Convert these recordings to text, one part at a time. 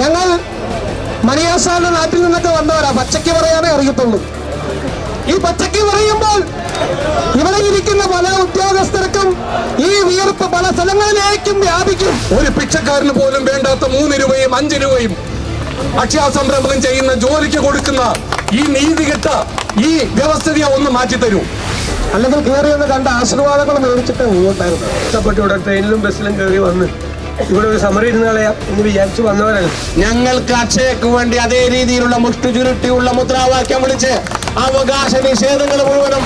ഞങ്ങൾ മണിയാസാറിന്റെ നാട്ടിൽ നിന്നൊക്കെ വന്നവരാ. പച്ചയ്ക്ക് പറയാനേ അറിയത്തുള്ളൂ. ഈ പച്ചയ്ക്ക് പറയുമ്പോൾ ഇവിടെ ഇരിക്കുന്ന പല ഉദ്യോഗസ്ഥർക്കും ഈ വിയർപ്പ് പല സ്ഥലങ്ങളിലേക്കും വ്യാപിക്കും. ഒരു പിച്ചക്കാരന് പോലും വേണ്ടാത്ത മൂന്ന് രൂപയും അഞ്ച് രൂപയും അക്ഷയ സംരംഭം ചെയ്യുന്ന ജോലിക്ക് കൊടുക്കുന്ന ഈ നീതികെട്ട ഈ വ്യവസ്ഥിതിയെ ഒന്ന് മാറ്റിത്തരൂ. അല്ലെങ്കിൽ കയറി ഒന്ന് കണ്ട ആശീർവാദങ്ങൾ മേടിച്ചിട്ട് ഇഷ്ടപ്പെട്ടു ഇവിടെ ട്രെയിനിലും ബസ്സിലും കയറി വന്ന് ഇവിടെ ഒരു സമരം ഇരുന്ന് കളയാം. എന്ന് വിചാരിച്ചു വന്നവരല്ല? ഞങ്ങൾക്ക് അക്ഷയക്ക് വേണ്ടി അതേ രീതിയിലുള്ള മുഷ്ടു ചുരുട്ടിയുള്ള മുദ്രാവാക്യം വിളിച്ച് അവകാശ നിഷേധങ്ങൾ മുഴുവനും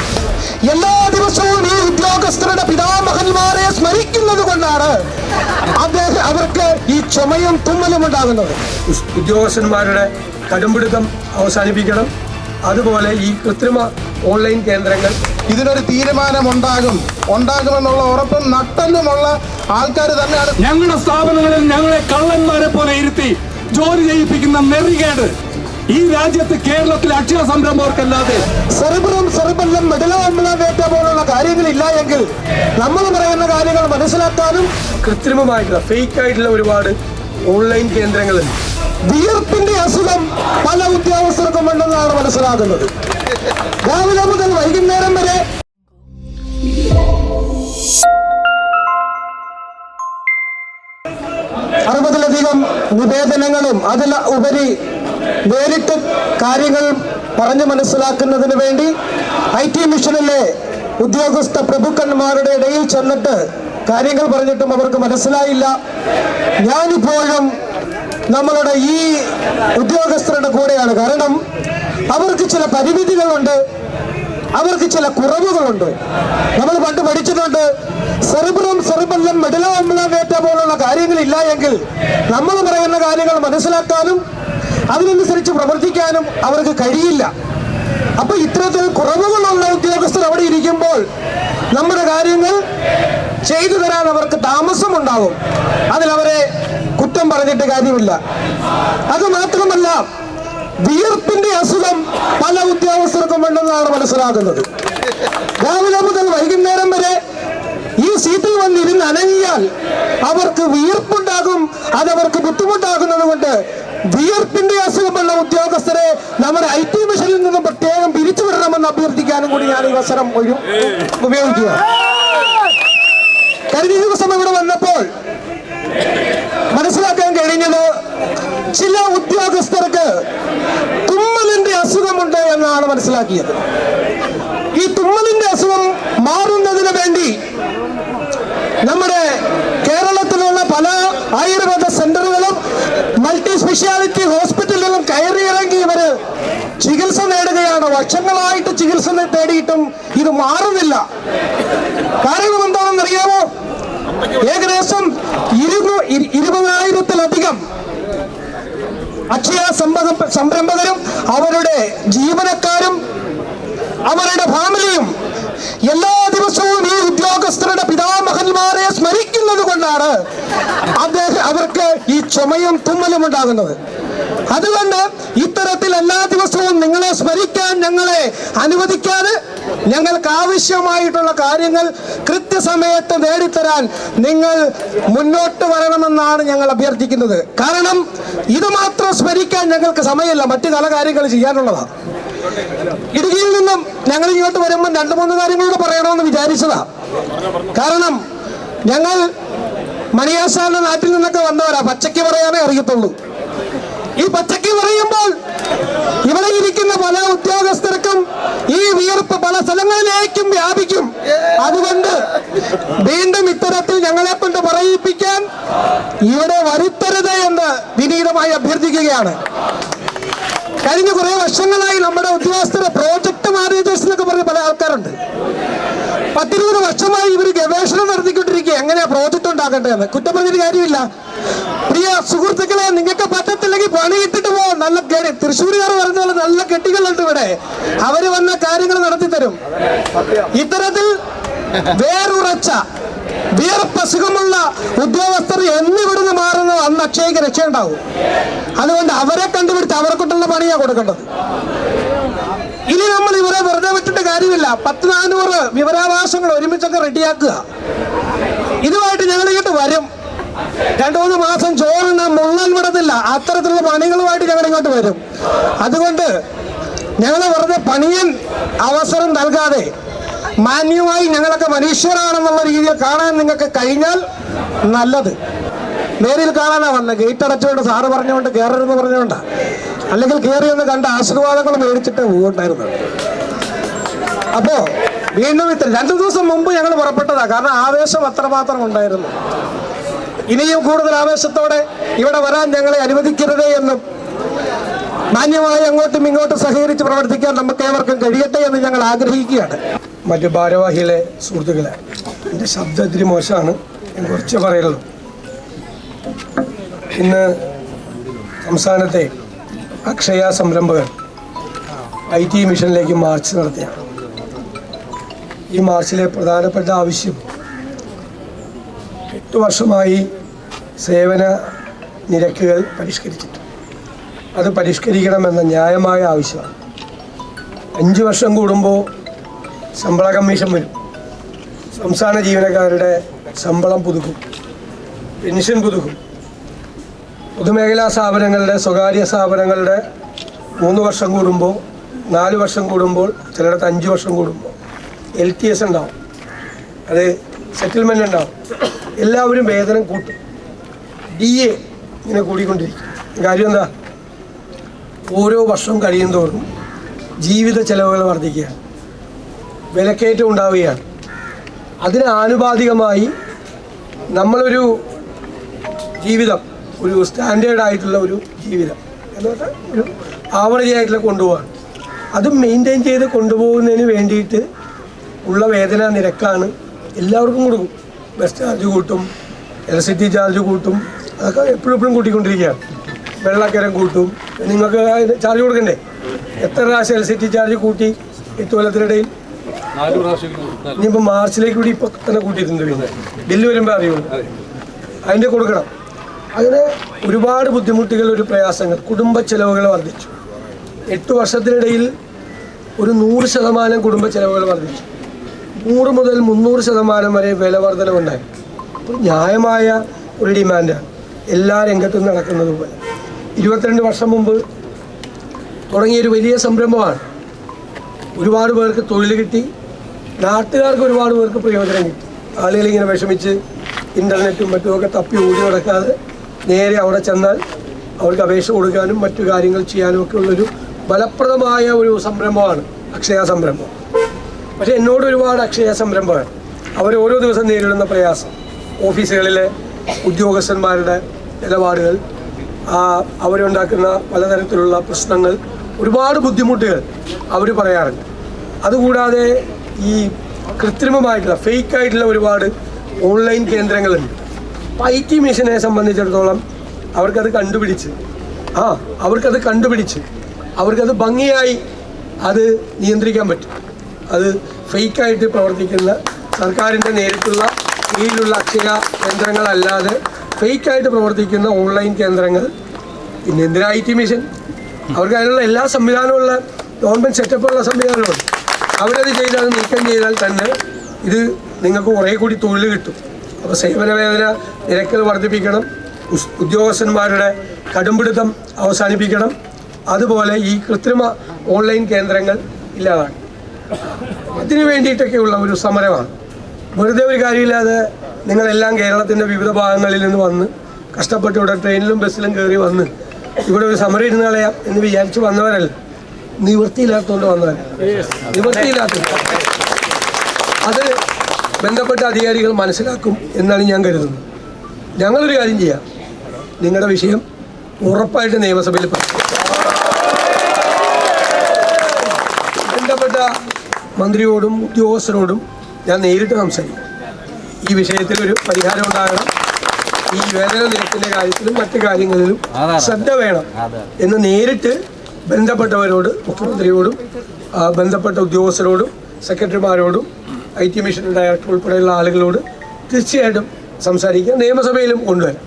എല്ലാ ദിവസവും ഈ ഉദ്യോഗസ്ഥരുടെ പിതാമഹന്മാരെ സ്മരിക്കുന്നത് കൊണ്ടാണ് അദ്ദേഹം അവർക്ക് ഈ ചുമയും തുമ്മലും ഉണ്ടാകുന്നത്. ഉദ്യോഗസ്ഥന്മാരുടെ കടുംപിടുത്തം അവസാനിപ്പിക്കണം. അതുപോലെ ഈ കൃത്രിമ ഓൺലൈൻ കേന്ദ്രങ്ങൾ ഇതിനൊരു തീരുമാനം ഉണ്ടാകും ഉണ്ടാകുമെന്നുള്ള ഉറപ്പും നട്ടലുമുള്ള ആൾക്കാർ തന്നെയാണ്. ഞങ്ങളുടെ സ്ഥാപനങ്ങളിൽ ഞങ്ങളെ കള്ളന്മാരെ പോലെ ഇരുത്തി ജോലി ചെയ്യിപ്പിക്കുന്ന നെറികേട് ഈ രാജ്യത്ത് കേരളത്തിലെ അക്ഷയ സംരംഭകർക്കല്ലാതെ സെറിബ്രം സെറിബല്ലം മെഡലോംബലേറ്റ പോലുള്ള കാര്യങ്ങളില്ല എങ്കിൽ നമ്മൾ പറയുന്ന കാര്യങ്ങൾ മനസ്സിലാക്കാനും കൃത്രിമമായിട്ടുള്ള ഫേക്ക് ആയിട്ടുള്ള ഒരുപാട് ഓൺലൈൻ കേന്ദ്രങ്ങളുണ്ട്. വിയർപ്പിന്റെ അസുഖം പല ഉദ്യോഗസ്ഥർക്കും ഉണ്ടെന്നാണ് മനസ്സിലാക്കുന്നത് രാവിലെ മുതൽ വൈകുന്നേരം വരെ അറുപതിലധികം നിവേദനങ്ങളും അതിൽ ഉപരി നേരിട്ട് കാര്യങ്ങൾ പറഞ്ഞു മനസ്സിലാക്കുന്നതിന് വേണ്ടി ഐ ടി മിഷനിലെ ഉദ്യോഗസ്ഥ പ്രഭുക്കന്മാരുടെ ഇടയിൽ ചെന്നിട്ട് കാര്യങ്ങൾ പറഞ്ഞിട്ടും അവർക്ക് മനസ്സിലായില്ല. ഞാനിപ്പോഴും നമ്മളുടെ ഈ ഉദ്യോഗസ്ഥരുടെ കൂടെയാണ്. കാരണം അവർക്ക് ചില പരിമിതികളുണ്ട്. അവർക്ക് ചില കുറവുകളുണ്ട്. നമ്മൾ പണ്ട് പഠിച്ചിട്ടുണ്ട് സെറിബ്രം സെറിബല്ലം മെഡലോംബലേറ്റ പോലുള്ള കാര്യങ്ങൾ ഇല്ല എങ്കിൽ നമ്മൾ പറയുന്ന കാര്യങ്ങൾ മനസ്സിലാക്കാനും അതിനനുസരിച്ച് പ്രവർത്തിക്കാനും അവർക്ക് കഴിയില്ല. അപ്പൊ ഇത്തരത്തിൽ കുറവുകളുള്ള ഉദ്യോഗസ്ഥർ അവിടെ ഇരിക്കുമ്പോൾ നമ്മുടെ കാര്യങ്ങൾ ചെയ്തു തരാൻ അവർക്ക് താമസമുണ്ടാകും അതിലവരെ കുറ്റം പറഞ്ഞിട്ട് കാര്യമില്ല. അത് മാത്രമല്ല വിയർപ്പിന്റെ അസുഖം പല ഉദ്യോഗസ്ഥർക്കും ഉണ്ടെന്നാണ് മനസ്സിലാക്കുന്നത് രാവിലെ മുതൽ വൈകുന്നേരം വരെ ഈ സീറ്റിൽ വന്നിരുന്ന് അനങ്ങിയാൽ അവർക്ക് വിയർപ്പുണ്ടാകും അതവർക്ക് ബുദ്ധിമുട്ടാകുന്നത് കൊണ്ട് വിയർപ്പിന്റെ അസുഖമുള്ള ഉദ്യോഗസ്ഥരെ നമ്മുടെ ഐ ടി മിഷനിൽ നിന്നും പ്രത്യേകം പിരിച്ചുവിടണമെന്ന് അഭ്യർത്ഥിക്കാനും കൂടി ഞാൻ ഈ അവസരം ഒരു ഉപയോഗിക്കുക. കഴിഞ്ഞ ദിവസം ഇവിടെ വന്നപ്പോൾ മനസ്സിലാക്കാൻ കഴിഞ്ഞത് ചില ഉദ്യോഗസ്ഥർക്ക് തുമ്മലിന്റെ അസുഖമുണ്ട് എന്നാണ് മനസ്സിലാക്കിയത്. ഈ തുമ്മലിന്റെ അസുഖം മാറുന്നതിന് വേണ്ടി നമ്മുടെ കേരളത്തിലുള്ള പല ആയുർവേദ സെന്ററുകളും മൾട്ടി സ്പെഷ്യാലിറ്റി ഹോസ്പിറ്റലുകളും കയറിയിറങ്ങി ഇവർ ചികിത്സ നേടുകയാണ്. വർഷങ്ങളായിട്ട് ചികിത്സ തേടിയിട്ടും ഇത് മാറുന്നില്ല. കാരണം എന്താണെന്ന് അറിയാമോ ഏകദേശം ഇരുപതിനായിരത്തിലധികം അക്ഷയ സംരംഭ സംരംഭകരും അവരുടെ ജീവനക്കാരും അവരുടെ ഫാമിലിയും എല്ലാ ദിവസവും ഈ ഉദ്യോഗസ്ഥരുടെ പിതാമഹന്മാരെ സ്മരിക്കുന്നത് കൊണ്ടാണ് അദ്ദേഹം അവർക്ക് ഈ ചുമയും തുമ്മലും ഉണ്ടാകുന്നത്. അതുകൊണ്ട് ഇത്തരത്തിൽ എല്ലാ ദിവസവും നിങ്ങളെ സ്മരിക്കാൻ ഞങ്ങളെ അനുവദിക്കാതെ ഞങ്ങൾക്ക് ആവശ്യമായിട്ടുള്ള കാര്യങ്ങൾ കൃത്യസമയത്ത് നേടിത്തരാൻ നിങ്ങൾ മുന്നോട്ട് വരണമെന്നാണ് ഞങ്ങൾ അഭ്യർത്ഥിക്കുന്നത്. കാരണം ഇത് മാത്രം സ്മരിക്കാൻ ഞങ്ങൾക്ക് സമയമില്ല. മറ്റു പല കാര്യങ്ങൾ ചെയ്യാനുള്ളതാണ് ഇടുക്കിയിൽ നിന്നും ഞങ്ങൾ ഇങ്ങോട്ട് വരുമ്പോൾ രണ്ട് മൂന്ന് കാര്യങ്ങളോട് പറയണമെന്ന് വിചാരിച്ചതാ. കാരണം ഞങ്ങൾ മണിയാസാറിന്റെ നാട്ടിൽ നിന്നൊക്കെ വന്നവരാ. പച്ചയ്ക്ക് പറയാനേ അറിയത്തുള്ളൂ. ഈ പച്ചക്ക് പറയുമ്പോൾ ഇവിടെ ഇരിക്കുന്ന പല ഉദ്യോഗസ്ഥർക്കും ഈ വിയർപ്പ് പല സ്ഥലങ്ങളിലേക്കും വ്യാപിക്കും. അതുകൊണ്ട് വീണ്ടും ഇത്തരത്തിൽ ഞങ്ങളെ കൊണ്ട് പറയിപ്പിക്കാൻ ഇവിടെ വരുത്തരുത് എന്ന് വിനീതമായി അഭ്യർത്ഥിക്കുകയാണ്. കഴിഞ്ഞ കുറെ വർഷങ്ങളായി നമ്മുടെ ഉദ്യോഗസ്ഥരെ പ്രോജക്ട് മാനേജേഴ്സ് എന്നൊക്കെ പറഞ്ഞ പല ആൾക്കാരുണ്ട്. പത്തിരുപത് വർഷമായി ഇവർ ഗവേഷണം നടത്തിക്കൊണ്ടിരിക്കുക എങ്ങനെയാ പ്രോജക്റ്റ് ഉണ്ടാക്കേണ്ടതെന്ന് കുറ്റം പറഞ്ഞൊരു കാര്യമില്ല. പ്രിയ സുഹൃത്തുക്കളെ നിങ്ങൾക്ക് പറ്റത്തില്ലെങ്കിൽ പണി ഇട്ടിട്ട് പോവാം. നല്ല തൃശ്ശൂരുകാർ പറഞ്ഞ പോലെ നല്ല കെട്ടികളുണ്ട് ഇവിടെ. അവർ വന്ന കാര്യങ്ങൾ നടത്തി തരും. ഇത്തരത്തിൽ വേറുറച്ച വിയർപ്പസുഖമുള്ള ഉദ്യോഗസ്ഥർ എന്നിവിടുന്ന് മാറുന്നത് അന്ന് അക്ഷയ്ക്ക് രക്ഷയുണ്ടാവും. അതുകൊണ്ട് അവരെ കണ്ടുപിടിച്ച് അവർക്കൊട്ടുള്ള പണിയാ കൊടുക്കേണ്ടത്. ഇനി നമ്മൾ ഇവരെ വെറുതെ വിട്ടിട്ട് കാര്യമില്ല. പത്ത് നാനൂറ് വിവരാവകാശങ്ങൾ ഒരുമിച്ചൊക്കെ റെഡിയാക്കുക ഇതുമായിട്ട് ഞങ്ങൾ ഇങ്ങോട്ട് വരും. രണ്ടു മൂന്ന് മാസം ചോറിന് മുള്ളൽ വിടത്തില്ല. അത്തരത്തിലുള്ള പണികളുമായിട്ട് ഞങ്ങൾ ഇങ്ങോട്ട് വരും. അതുകൊണ്ട് ഞങ്ങൾ വെറുതെ പണിയൻ അവസരം നൽകാതെ മാന്യമായി ഞങ്ങളൊക്കെ മനുഷ്യരാണെന്നുള്ള രീതിയിൽ കാണാൻ നിങ്ങൾക്ക് കഴിഞ്ഞാൽ നല്ലത്. നേരിൽ കാണാനാ വന്നത് ഗേറ്റ് അടച്ചുകൊണ്ട് സാറ് പറഞ്ഞുകൊണ്ട് കയറരുതെന്ന് പറഞ്ഞുകൊണ്ടാ അല്ലെങ്കിൽ കയറി ഒന്ന് കണ്ട ആശീർവാദങ്ങൾ മേടിച്ചിട്ട് പോകണ്ടായിരുന്നു അപ്പോ വീണ്ടും ഇത്ര രണ്ടു ദിവസം മുമ്പ് ഞങ്ങൾ പുറപ്പെട്ടതാ. കാരണം ആവേശം അത്രമാത്രം ഉണ്ടായിരുന്നു. ഇനിയും കൂടുതൽ ആവേശത്തോടെ ഇവിടെ വരാൻ ഞങ്ങളെ അനുവദിക്കരുതേ എന്നും മാന്യമായി അങ്ങോട്ടും ഇങ്ങോട്ടും സഹകരിച്ച് പ്രവർത്തിക്കാൻ നമുക്ക് ഏവർക്കും കഴിയട്ടെ എന്ന് ഞങ്ങൾ ആഗ്രഹിക്കുകയാണ്. മറ്റു ഭാരവാഹികളെ സുഹൃത്തുക്കളെ എന്റെ ശബ്ദം ഇത്തിരി മോശമാണ്. ഞാൻ കുറച്ച് പറയുള്ളൂ. ഇന്ന് സംസ്ഥാനത്തെ അക്ഷയ സംരംഭകർ ഐ ടി മിഷനിലേക്ക് മാർച്ച് നടത്തിയാണ്. ഈ മാർച്ചിലെ പ്രധാനപ്പെട്ട ആവശ്യം എട്ട് വർഷമായി സേവന നിരക്കുകൾ പരിഷ്കരിച്ചിട്ടുണ്ട്. അത് പരിഷ്കരിക്കണമെന്ന ന്യായമായ ആവശ്യമാണ്. അഞ്ച് വർഷം കൂടുമ്പോൾ ശമ്പള കമ്മീഷൻ വരും. സംസ്ഥാന ജീവനക്കാരുടെ ശമ്പളം പുതുക്കും. പെൻഷൻ പുതുക്കും. പൊതുമേഖലാ സ്ഥാപനങ്ങളുടെ സ്വകാര്യ സ്ഥാപനങ്ങളുടെ മൂന്ന് വർഷം കൂടുമ്പോൾ നാല് വർഷം കൂടുമ്പോൾ ചിലയിടത്ത് അഞ്ച് വർഷം കൂടുമ്പോൾ എൽ ടി എസ് ഉണ്ടാവും. അത് സെറ്റിൽമെന്റ് ഉണ്ടാവും. എല്ലാവരും വേതനം കൂട്ടും. ഡി എ ഇങ്ങനെ കൂടിക്കൊണ്ടിരിക്കും കാര്യം എന്താ? ഓരോ വർഷവും കഴിയുന്തോറും ജീവിത ചെലവുകൾ വർദ്ധിക്കുകയാണ്. വിലക്കയറ്റം ഉണ്ടാവുകയാണ്. അതിന് ആനുപാതികമായി നമ്മളൊരു ജീവിതം ഒരു സ്റ്റാൻഡേർഡ് ആയിട്ടുള്ള ഒരു ജീവിതം എന്ന് പറഞ്ഞാൽ ഒരു ആവറേജ് ആയിട്ടുള്ള കൊണ്ടുപോകാണ് അത് മെയിന്റെയിൻ ചെയ്ത് കൊണ്ടുപോകുന്നതിന് വേണ്ടിയിട്ട് ഉള്ള വേദന നിരക്കാണ് എല്ലാവർക്കും കൊടുക്കും. ബസ് ചാർജ് കൂട്ടും ഇലക്ട്രിസിറ്റി ചാർജ് കൂട്ടും അതൊക്കെ എപ്പോഴും എപ്പോഴും കൂട്ടിക്കൊണ്ടിരിക്കുകയാണ്. വെള്ളക്കരം കൂട്ടും. നിങ്ങൾക്ക് ചാർജ് കൊടുക്കണ്ടേ? എത്ര പ്രാവശ്യം ഇലക്ട്രിസിറ്റി ചാർജ് കൂട്ടി ഈ കൊല്ലത്തിനിടയിൽ ഇനിയിപ്പോൾ മാർച്ചിലേക്ക് കൂടി ഇപ്പൊ തന്നെ കൂട്ടിയിട്ടുണ്ട് പിന്നെ. ബില്ല് വരുമ്പോൾ അറിയുള്ളൂ. അതിന്റെ കൊടുക്കണം. അങ്ങനെ ഒരുപാട് ബുദ്ധിമുട്ടുകൾ ഒരു പ്രയാസങ്ങൾ കുടുംബ ചെലവുകൾ വർദ്ധിച്ചു. എട്ട് വർഷത്തിനിടയിൽ ഒരു നൂറ് ശതമാനം കുടുംബ ചെലവുകൾ വർദ്ധിച്ചു. നൂറ് മുതൽ മുന്നൂറ് ശതമാനം വരെ വില വർധനവുണ്ടായി. അപ്പോൾ ന്യായമായ ഒരു ഡിമാൻഡാണ് എല്ലാ രംഗത്തും നടക്കുന്നത് പോലെ. ഇരുപത്തിരണ്ട് വർഷം മുമ്പ് തുടങ്ങിയൊരു വലിയ സംരംഭമാണ്. ഒരുപാട് പേർക്ക് തൊഴിൽ കിട്ടി. നാട്ടുകാർക്ക് ഒരുപാട് പേർക്ക് പ്രയോജനം കിട്ടി. ആളുകൾ ഇങ്ങനെ വിഷമിച്ച് ഇന്റർനെറ്റും മറ്റുമൊക്കെ തപ്പി ഓടി നടക്കാതെ നേരെ അവിടെ ചെന്നാൽ അവർക്ക് അപേക്ഷ കൊടുക്കാനും മറ്റു കാര്യങ്ങൾ ചെയ്യാനും ഒക്കെ ഉള്ളൊരു ഫലപ്രദമായ ഒരു സംരംഭമാണ് അക്ഷയ സംരംഭം. പക്ഷേ എന്നോട് ഒരുപാട് അക്ഷയ സംരംഭകർ അവർ ഓരോ ദിവസം നേരിടുന്ന പ്രയാസം. ഓഫീസുകളിലെ ഉദ്യോഗസ്ഥന്മാരുടെ നിലപാടുകൾ അവരുണ്ടാക്കുന്ന പലതരത്തിലുള്ള പ്രശ്നങ്ങൾ ഒരുപാട് ബുദ്ധിമുട്ടുകൾ അവർ പറയാറുണ്ട്. അതുകൂടാതെ ഈ കൃത്രിമമായിട്ടുള്ള ഫേക്ക് ആയിട്ടുള്ള ഒരുപാട് ഓൺലൈൻ കേന്ദ്രങ്ങളുണ്ട്. അപ്പോൾ ഐ ടി മിഷനെ സംബന്ധിച്ചിടത്തോളം അവർക്കത് കണ്ടുപിടിച്ച് ആ അവർക്കത് കണ്ടുപിടിച്ച് അവർക്കത് ഭംഗിയായി അത് നിയന്ത്രിക്കാൻ പറ്റും. അത് ഫേക്കായിട്ട് പ്രവർത്തിക്കുന്ന സർക്കാരിന്റെ നേരിട്ടുള്ള കീഴിലുള്ള അക്ഷയ കേന്ദ്രങ്ങളല്ലാതെ ഫേക്കായിട്ട് പ്രവർത്തിക്കുന്ന ഓൺലൈൻ കേന്ദ്രങ്ങൾ പിന്നെ എന്തിനാ ഐ ടി മിഷൻ? അവർക്ക് അതിനുള്ള എല്ലാ സംവിധാനമുള്ള ഗവൺമെന്റ് സെറ്റപ്പുള്ള സംവിധാനമുണ്ട് അവരത് ചെയ്താൽ നീക്കം ചെയ്താൽ തന്നെ ഇത് നിങ്ങൾക്ക് കുറേ കൂടി തൊഴിൽ കിട്ടും. അപ്പോൾ സേവന വേദന നിരക്കുകൾ വർദ്ധിപ്പിക്കണം ഉദ്യോഗസ്ഥന്മാരുടെ കടുംപിടുത്തം അവസാനിപ്പിക്കണം. അതുപോലെ ഈ കൃത്രിമ ഓൺലൈൻ കേന്ദ്രങ്ങൾ ഇല്ലാതാക്കണം. അതിനു വേണ്ടിയിട്ടൊക്കെയുള്ള ഒരു സമരമാണ്. വെറുതെ ഒരു കാര്യമില്ലാതെ നിങ്ങളെല്ലാം കേരളത്തിന്റെ വിവിധ ഭാഗങ്ങളിൽ നിന്ന് വന്ന് കഷ്ടപ്പെട്ട് ഇവിടെ ട്രെയിനിലും ബസ്സിലും കയറി വന്ന് ഇവിടെ ഒരു സമരം ഇരുന്ന് കളയാം എന്ന് വിചാരിച്ച് വന്നവരല്ല. നിവൃത്തിയില്ലാത്തതുകൊണ്ട് വന്നവരല്ല. നിവൃത്തിയില്ലാത്ത അത് ബന്ധപ്പെട്ട അധികാരികൾ മനസ്സിലാക്കും എന്നാണ് ഞാൻ കരുതുന്നത്. ഞങ്ങളൊരു കാര്യം ചെയ്യാം. നിങ്ങളുടെ വിഷയം ഉറപ്പായിട്ട് നിയമസഭയിൽ പറയും ബന്ധപ്പെട്ട മന്ത്രിയോടും ഉദ്യോഗസ്ഥരോടും ഞാൻ നേരിട്ട് സംസാരിക്കും. ഈ വിഷയത്തിൽ ഒരു പരിഹാരം ഉണ്ടാകണം. ഈ വേതന നിരക്കിന്റെ കാര്യത്തിലും മറ്റു കാര്യങ്ങളിലും ശ്രദ്ധ വേണം. എന്ന് നേരിട്ട് ബന്ധപ്പെട്ടവരോട് മുഖ്യമന്ത്രിയോടും ബന്ധപ്പെട്ട ഉദ്യോഗസ്ഥരോടും സെക്രട്ടറിമാരോടും ഐ ടി മിഷൻ ഡയറക്ടർ ഉൾപ്പെടെയുള്ള ആളുകളോട് തീർച്ചയായിട്ടും സംസാരിക്കുക നിയമസഭയിലും കൊണ്ടുവരാം.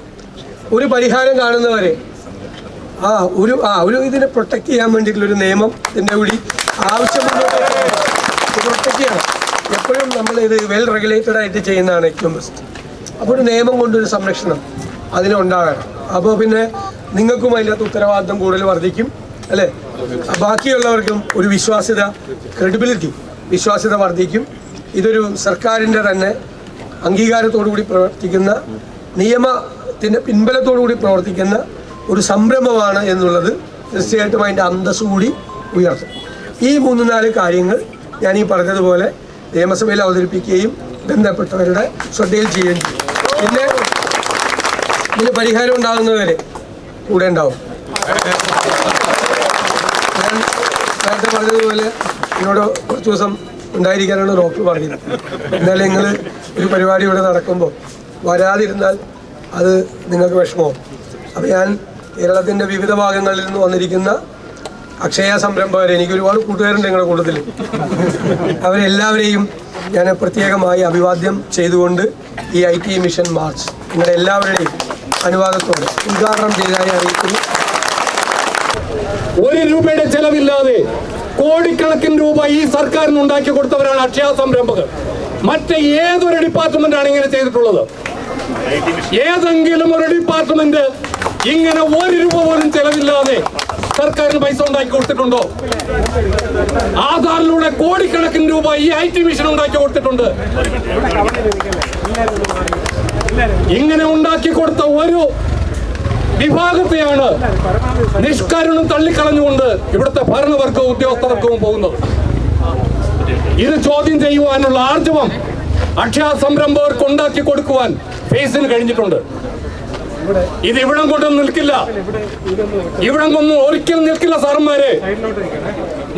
ഒരു പരിഹാരം കാണുന്നവരെ ആ ഒരു ആ ഒരു ഇതിനെ പ്രൊട്ടക്ട് ചെയ്യാൻ വേണ്ടിയിട്ടുള്ള ഒരു നിയമം ഇതിന്റെ കൂടി ആവശ്യമുള്ള പ്രൊട്ടക്ട് ചെയ്യണം എപ്പോഴും നമ്മൾ ഇത് വെൽ റെഗുലേറ്റഡ് ആയിട്ട് ചെയ്യുന്നതാണ് ഏറ്റവും ബെസ്റ്റ് അപ്പോൾ ഒരു നിയമം കൊണ്ടൊരു സംരക്ഷണം അതിനുണ്ടാകണം അപ്പോൾ പിന്നെ നിങ്ങൾക്കും അതിനകത്ത് ഉത്തരവാദിത്തം കൂടുതൽ വർദ്ധിക്കും അല്ലേ? ബാക്കിയുള്ളവർക്കും ഒരു വിശ്വാസ്യത ക്രെഡിബിലിറ്റി വിശ്വാസ്യത വർദ്ധിക്കും. ഇതൊരു സർക്കാരിന്റെ തന്നെ അംഗീകാരത്തോടു കൂടി പ്രവർത്തിക്കുന്ന നിയമത്തിന്റെ പിൻബലത്തോടു കൂടി പ്രവർത്തിക്കുന്ന ഒരു സംരംഭമാണ് എന്നുള്ളത് തീർച്ചയായിട്ടും അതിന്റെ അന്തസ്സുകൂടി ഉയർത്തും. ഈ മൂന്ന് നാല് കാര്യങ്ങൾ ഞാൻ ഈ പറഞ്ഞതുപോലെ നിയമസഭയിൽ അവതരിപ്പിക്കുകയും ബന്ധപ്പെട്ടവരുടെ ശ്രദ്ധയിൽ ചെയ്യുകയും ചെയ്യും. പിന്നെ ഇതിന് പരിഹാരം ഉണ്ടാകുന്നവരെ കൂടെ ഉണ്ടാവും. നേരത്തെ പറഞ്ഞതുപോലെ എന്നോട് കുറച്ച് ദിവസം ഉണ്ടായിരിക്കാനാണ് ഡോക്ടർ പറഞ്ഞത്. എന്നാലും നിങ്ങൾ ഒരു പരിപാടി ഇവിടെ നടക്കുമ്പോൾ വരാതിരുന്നാൽ അത് നിങ്ങൾക്ക് വിഷമവും അപ്പോൾ ഞാൻ കേരളത്തിന്റെ വിവിധ ഭാഗങ്ങളിൽ നിന്ന് വന്നിരിക്കുന്ന അക്ഷയ സംരംഭകർ എനിക്ക് ഒരുപാട് കൂട്ടുകാരുണ്ട് നിങ്ങളുടെ കൂട്ടത്തിൽ അവരെല്ലാവരെയും ഞാൻ പ്രത്യേകമായി അഭിവാദ്യം ചെയ്തുകൊണ്ട് ഈ ഐ ടി മിഷൻ മാർച്ച് നിങ്ങളുടെ എല്ലാവരുടെയും അനുവാദത്തോടെ ഉദ്ഘാടനം ചെയ്തതായി അറിയിക്കുന്നു. ഒരു രൂപയുടെ ചെലവില്ലാതെ കോടിക്കണക്കിന് രൂപ ഈ സർക്കാരിന് ഉണ്ടാക്കി കൊടുത്തവരാണ് അക്ഷയ സംരംഭകർ. മറ്റ് ഏതൊരു ഡിപ്പാർട്ട്മെന്റാണ് ഇങ്ങനെ ചെയ്തിട്ടുള്ളത്? ഏതെങ്കിലും ഒരു ഡിപ്പാർട്ട്മെന്റ് ഇങ്ങനെ ഒരു രൂപ പോലും ചെലവില്ലാതെ സർക്കാരിന് പൈസ ഉണ്ടാക്കി കൊടുത്തിട്ടുണ്ടോ? ആധാറിലൂടെ കോടിക്കണക്കിന് രൂപ ഈ ഐ ടി മിഷൻ ഉണ്ടാക്കി കൊടുത്തിട്ടുണ്ട്. ഇങ്ങനെ ഉണ്ടാക്കി കൊടുത്ത ഒരു വിഭാഗത്തെയാണ് നിഷ്കരുണം തള്ളിക്കളഞ്ഞുകൊണ്ട് ഇവിടുത്തെ ഭരണവർഗവും ഉദ്യോഗസ്ഥർക്കും പോകുന്നത്. ഇത് ചോദ്യം ചെയ്യുവാനുള്ള ആർജവം അക്ഷയ സംരംഭകർക്ക് ഉണ്ടാക്കി കൊടുക്കുവാൻ ഫേസിന് കഴിഞ്ഞിട്ടുണ്ട്. ഇത് ഇവിടം കൊണ്ടൊന്നും നിൽക്കില്ല. ഇവിടം കൊന്നും ഒരിക്കലും നിൽക്കില്ല സാറന്മാരെ.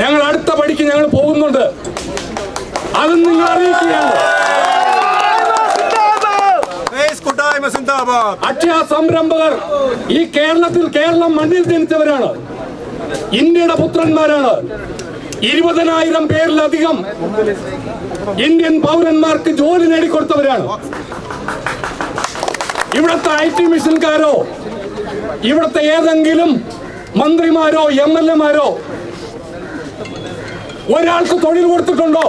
ഞങ്ങൾ അടുത്ത പടിക്ക് ഞങ്ങൾ പോകുന്നുണ്ട്. അതും നിങ്ങൾ അറിയിക്കുകയാണ്. അക്ഷയ സംരംഭകർ ഈ കേരളത്തിൽ കേരളം മണ്ണിൽ ജനിച്ചവരാണ്. ഇന്ത്യയുടെ പുത്രന്മാരാണ്. ഇരുപതിനായിരം പേരിലധികം ഇന്ത്യൻ പൗരന്മാർക്ക് ജോലി നേടിക്കൊടുത്തവരാണ്. ഇവിടുത്തെ ഐ ടി മിഷൻകാരോ ഇവിടുത്തെ ഏതെങ്കിലും മന്ത്രിമാരോ എം എൽ എമാരോ ഒരാൾക്ക് തൊഴിൽ കൊടുത്തിട്ടുണ്ടോ?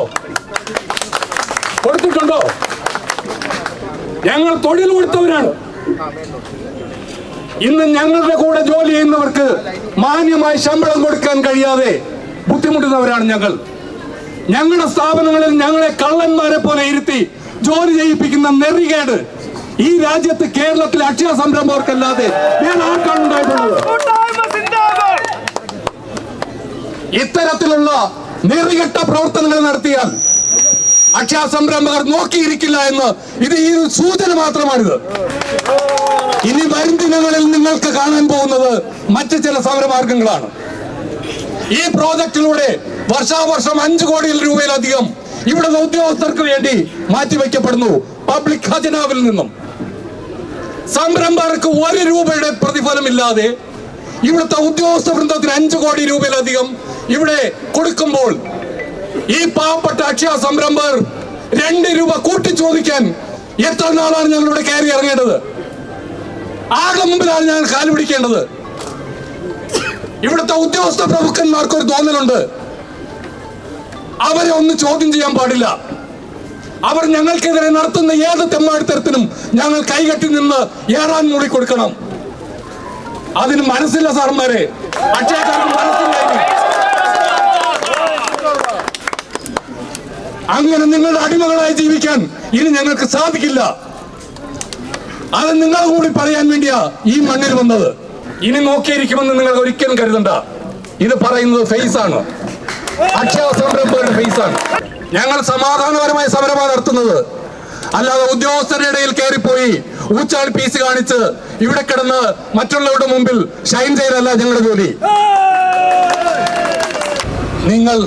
കൊടുത്തിട്ടുണ്ടോ? ഞങ്ങൾ തൊഴിൽ കൊടുത്തവരാണ്. ഇന്ന് ഞങ്ങളുടെ കൂടെ ജോലി ചെയ്യുന്നവർക്ക് മാന്യമായി ശമ്പളം കൊടുക്കാൻ കഴിയാതെ ബുദ്ധിമുട്ടുന്നവരാണ് ഞങ്ങൾ. ഞങ്ങളുടെ സ്ഥാപനങ്ങളിൽ ഞങ്ങളെ കള്ളന്മാരെ പോലെ ഇരുത്തി ജോലി ചെയ്യിപ്പിക്കുന്ന നെറികേട് ഈ രാജ്യത്ത് കേരളത്തിലെ അക്ഷയ സംരംഭകർക്കല്ലാതെ വേറെ ആർക്കാണ് ഇത്തരത്തിലുള്ള നിറികെട്ട പ്രവർത്തനങ്ങൾ നടത്തിയാൽ അക്ഷയ സംരംഭകർ നോക്കിയിരിക്കില്ല എന്ന് ഇത് ഈ സൂചന മാത്രമാണിത്. ഇനി വരും ദിനങ്ങളിൽ നിങ്ങൾക്ക് കാണാൻ പോകുന്നത് മറ്റ് ചില സമരമാർഗങ്ങളാണ്. ഈ പ്രോജക്റ്റിലൂടെ വർഷാവർഷം അഞ്ചു കോടി രൂപയിലധികം ഇവിടുത്തെ ഉദ്യോഗസ്ഥർക്ക് വേണ്ടി മാറ്റിവെക്കപ്പെടുന്നു. പബ്ലിക് ഖജനാവിൽ നിന്നും സംരംഭകർക്ക് ഒരു രൂപയുടെ പ്രതിഫലമില്ലാതെ ഇവിടുത്തെ ഉദ്യോഗസ്ഥ വൃന്ദത്തിന് അഞ്ചു കോടി രൂപയിലധികം ഇവിടെ കൊടുക്കുമ്പോൾ ഈ പാവപ്പെട്ട അക്ഷയ സംരംഭകർ രണ്ട് രൂപ കൂട്ടി ചോദിക്കാൻ എത്ര നാളാണ് ഞങ്ങൾ ഇവിടെ കയറി ഇറങ്ങേണ്ടത്? ആകെ മുമ്പിലാണ് ഞങ്ങൾ കാലു പിടിക്കേണ്ടത്. ഇവിടുത്തെ ഉദ്യോഗസ്ഥ പ്രമുഖന്മാർക്ക് ഒരു തോന്നലുണ്ട്. അവരെ ഒന്ന് ചോദ്യം ചെയ്യാൻ പാടില്ല. അവർ ഞങ്ങൾക്കെതിരെ നടത്തുന്ന ഏത് തെമ്മാടിത്തരത്തിനും ഞങ്ങൾ കൈകെട്ടി നിന്ന് ഏറാൻ മൂടി കൊടുക്കണം. അതിന് മനസ്സില്ല ഇനി. അങ്ങനെ നിങ്ങളുടെ അടിമകളായി ജീവിക്കാൻ ഇനി ഞങ്ങൾക്ക് സാധിക്കില്ല. അത് നിങ്ങൾ കൂടി പറയാൻ വേണ്ടിയാ ഈ മണ്ണിൽ വന്നത്. ഇനി നോക്കിയിരിക്കുമെന്ന് നിങ്ങൾ ഒരിക്കലും കരുതണ്ട. ഇത് പറയുന്നത് ഫേസ് ആണ്. അക്ഷയ സംരംഭകരുടെ ഫേസ് ആണ്. ഞങ്ങൾ സമാധാനപരമായി സമരമാണ് നടത്തുന്നത്. അല്ലാതെ ഉദ്യോഗസ്ഥരുടെ ഇടയിൽ കയറിപ്പോയി ഊച്ചാളി പീസ് കാണിച്ച് ഇവിടെ കിടന്ന് മറ്റുള്ളവരുടെ മുമ്പിൽ ഷൈൻ ചെയ്തല്ല ഞങ്ങളുടെ ജോലി. നിങ്ങൾ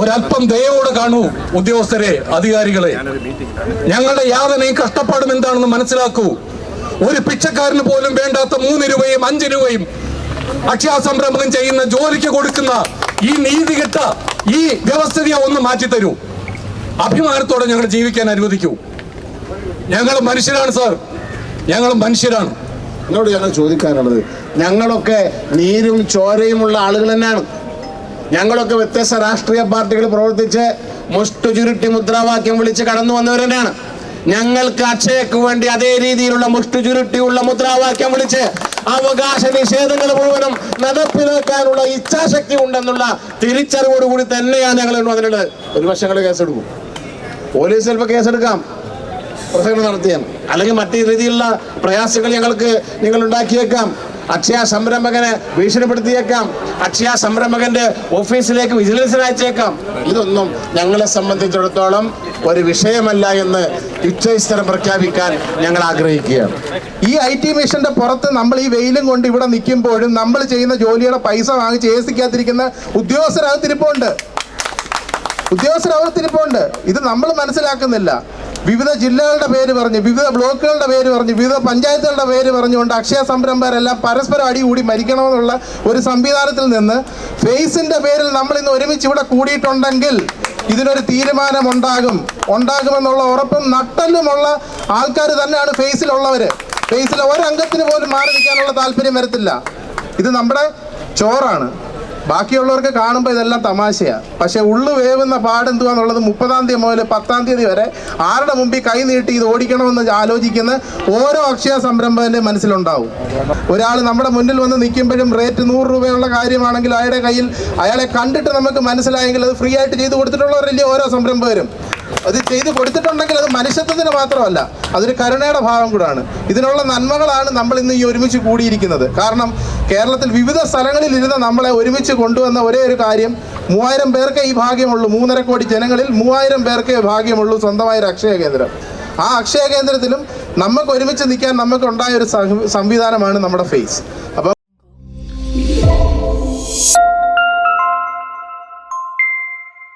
ഒരല്പം ദയവോടെ കാണൂ ഉദ്യോഗസ്ഥരെ അധികാരികളെ. ഞങ്ങളുടെ യാതനയും കഷ്ടപ്പാടും എന്താണെന്ന് മനസ്സിലാക്കൂ. ഒരു പിച്ചക്കാരന് പോലും വേണ്ടാത്ത മൂന്ന് രൂപയും അഞ്ച് രൂപയും അക്ഷയ ചെയ്യുന്ന ജോലിക്ക് കൊടുക്കുന്ന ഈ നീതികെട്ട ഈ വ്യവസ്ഥിതിയെ ഒന്ന് മാറ്റിത്തരൂ. അഭിമാനത്തോടെ ഞങ്ങൾ ജീവിക്കാൻ അനുവദിക്കൂ. ഞങ്ങൾ മനുഷ്യരാണ് സാർ. ഞങ്ങൾ മനുഷ്യരാണ്. എന്നോട് ഞങ്ങൾ ചോദിക്കാനുള്ളത് ഞങ്ങളൊക്കെ നീരും ചോരയുമുള്ള ആളുകൾ തന്നെയാണ്. ഞങ്ങളൊക്കെ വ്യത്യസ്ത രാഷ്ട്രീയ പാർട്ടികൾ പ്രവർത്തിച്ച് മുഷ്ടു ചുരുട്ടി മുദ്രാവാക്യം വിളിച്ച് കടന്നു വന്നവർ തന്നെയാണ്. ഞങ്ങൾക്ക് അക്ഷയക്ക് വേണ്ടി അതേ രീതിയിലുള്ള മുഷ്ടു ചുരുട്ടിയുള്ള മുദ്രാവാക്യം വിളിച്ച് അവകാശ നിഷേധങ്ങൾ മുഴുവനും നടപ്പിലാക്കാനുള്ള ഇച്ഛാശക്തി ഉണ്ടെന്നുള്ള തിരിച്ചറിവോടുകൂടി തന്നെയാണ് ഞങ്ങൾ വന്നിട്ടുള്ളത് ഒരു വശങ്ങൾ കേസെടുക്കും. പോലീസ് ചിലപ്പോൾ കേസെടുക്കാം. പ്രസംഗം നടത്തിയാൽ. അല്ലെങ്കിൽ മറ്റു രീതിയിലുള്ള പ്രയാസങ്ങൾ ഞങ്ങൾക്ക് നിങ്ങൾ ഉണ്ടാക്കിയേക്കാം. അക്ഷയ സംരംഭകനെ ഭീഷണിപ്പെടുത്തിയേക്കാം. അക്ഷയ സംരംഭകന്റെ ഓഫീസിലേക്ക് വിജിലൻസിന് അയച്ചേക്കാം. ഇതൊന്നും ഞങ്ങളെ സംബന്ധിച്ചിടത്തോളം ഒരു വിഷയമല്ല എന്ന് യുദ്ധസ്ഥലം പ്രഖ്യാപിക്കാൻ ഞങ്ങൾ ആഗ്രഹിക്കുകയാണ്. ഈ ഐ ടി മിഷന്റെ പുറത്ത് നമ്മൾ ഈ വെയിലും കൊണ്ട് ഇവിടെ നിൽക്കുമ്പോഴും നമ്മൾ ചെയ്യുന്ന ജോലിയുടെ പൈസ വാങ്ങിച്ച് എ സിക്കകത്തിരിക്കുന്ന അവർ തിരിപ്പുണ്ട് ഇത് നമ്മൾ മനസ്സിലാക്കുന്നില്ല. വിവിധ ജില്ലകളുടെ പേര് പറഞ്ഞ് വിവിധ ബ്ലോക്കുകളുടെ പേര് പറഞ്ഞ് വിവിധ പഞ്ചായത്തുകളുടെ പേര് പറഞ്ഞുകൊണ്ട് അക്ഷയ സംരംഭകരെല്ലാം പരസ്പരം അടികൂടി മരിക്കണമെന്നുള്ള ഒരു സംവിധാനത്തിൽ നിന്ന് ഫേസിന്റെ പേരിൽ നമ്മൾ ഇന്ന് ഒരുമിച്ച് ഇവിടെ കൂടിയിട്ടുണ്ടെങ്കിൽ ഇതിനൊരു തീരുമാനമുണ്ടാകും. ഉണ്ടാകുമെന്നുള്ള ഉറപ്പും നട്ടലുമുള്ള ആൾക്കാർ തന്നെയാണ് ഫേസിലുള്ളവര്. ഫേസിലെ ഒരംഗത്തിന് പോലും മാറി നിൽക്കാനുള്ള താല്പര്യം വരത്തില്ല. ഇത് നമ്മുടെ ചോറാണ്. ബാക്കിയുള്ളവർക്ക് കാണുമ്പോൾ ഇതെല്ലാം തമാശയാണ് പക്ഷേ ഉള്ളു വേവുന്ന പാടെന്തുവാന്നുള്ളത് മുപ്പതാം തീയതി മുതൽ പത്താം തീയതി വരെ ആരുടെ മുമ്പിൽ കൈ നീട്ടി ഇത് ഓടിക്കണമെന്ന് ആലോചിക്കുന്ന ഓരോ അക്ഷയ സംരംഭകന്റെ മനസ്സിലുണ്ടാവും. ഒരാൾ നമ്മുടെ മുന്നിൽ വന്ന് നിൽക്കുമ്പോഴും റേറ്റ് നൂറ് രൂപയുള്ള കാര്യമാണെങ്കിൽ അയാളുടെ കയ്യിൽ അയാളെ കണ്ടിട്ട് നമുക്ക് മനസ്സിലായെങ്കിൽ അത് ഫ്രീ ആയിട്ട് ചെയ്ത് കൊടുത്തിട്ടുള്ളവരല്ലേ ഓരോ സംരംഭകരും. അത് ചെയ്ത് കൊടുത്തിട്ടുണ്ടെങ്കിൽ അത് മനുഷ്യത്വത്തിന് മാത്രമല്ല അതൊരു കരുണയുടെ ഭാവം കൂടാണ്. ഇതിനുള്ള നന്മകളാണ് നമ്മൾ ഇന്ന് ഈ ഒരുമിച്ച് കൂടിയിരിക്കുന്നത്. കാരണം കേരളത്തിൽ വിവിധ സ്ഥലങ്ങളിൽ ഇരുന്ന് നമ്മളെ ഒരുമിച്ച് കൊണ്ടുവന്ന ഒരേ ഒരു കാര്യം മൂവായിരം പേർക്കേ ഈ ഭാഗ്യമുള്ളൂ മൂന്നര കോടി ജനങ്ങളിൽ മൂവായിരം പേർക്കേ ഭാഗ്യമുള്ളൂ സ്വന്തമായ ഒരു അക്ഷയ കേന്ദ്രം. ആ അക്ഷയ കേന്ദ്രത്തിലും നമുക്ക് ഒരുമിച്ച് നിൽക്കാൻ നമുക്കുണ്ടായ ഒരു സംവിധാനമാണ് നമ്മുടെ ഫേസ് അപ്പം